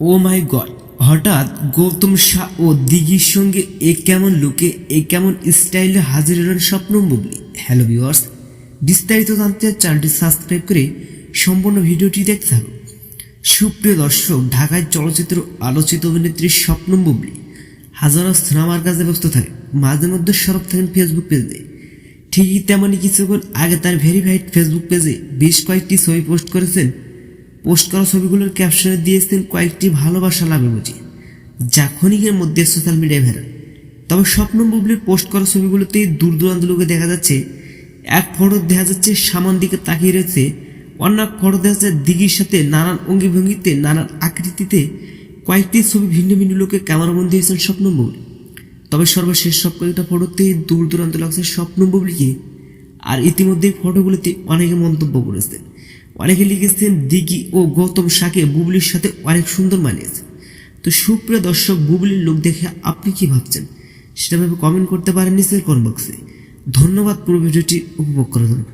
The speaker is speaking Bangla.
ও মাই গড, হঠাৎ গৌতম শাহ ও দিঘির সঙ্গে এ কেমন লুকে, এ কেমন স্টাইলে হাজির হলেন স্বপ্ন বুবলি। হ্যালো ভিউয়ার্স, বিস্তারিত জানতে চ্যানেলটি সাবস্ক্রাইব করে সম্পূর্ণ ভিডিওটি দেখতে থাকুন। সুপ্রিয় দর্শক, ঢাকায় চলচ্চিত্র আলোচিত অভিনেত্রী স্বপ্ন বুবলি হাজারো সিনেমার কাজে ব্যস্ত থাকে। মাঝে মধ্যে সরব থাকেন ফেসবুক পেজে ঠিকই তেমনই কিছুক্ষণ আগে তার ভেরিফাইড ফেসবুক পেজে বেশ কয়েকটি ছবি পোস্ট করেছেন পোস্ট করা ছবিগুলোর ক্যাপশনে দিয়েছেন কয়েকটি ভালোবাসা লাভ ইমোজি যা ক্ষণিকের মধ্যে সোশ্যাল মিডিয়ায় ভেরাল তবে স্বপ্ন বুবলির পোস্ট করা ছবিগুলোতে দূর দূরান্ত লোকে দেখা যাচ্ছে, এক ফটো দেখা যাচ্ছে সামান দিকে তাকিয়ে রয়েছে অন্য এক ফটো দেখা যাচ্ছে দিঘির সাথে নানান অঙ্গি ভঙ্গিতে নানান আকৃতিতে। কয়েকটি ছবি ভিন্ন ভিন্ন লোকে ক্যামেরাবন্দি হয়েছেন স্বপ্ন বুবলি। তবে সর্বশেষ সব কয়েকটা ফটোতে দূর দূরান্ত লাগছে স্বপ্ন বুবলিকে, আর ইতিমধ্যে ফটোগুলোতে অনেকে মন্তব্য করেছেন। অনেকে লিখেছেন দিঘি ও গৌতম শাকে বুবলির সাথে অনেক সুন্দর মানিয়েছে তো সুপ্রিয় দর্শক, বুবলির লোক দেখে আপনি কি ভাবছেন? সেটা ভাবে কমেন্ট করতে পারেন নিচের কমেন্ট বক্সে ধন্যবাদ পুরো ভিডিওটি উপভোগ করার জন্য।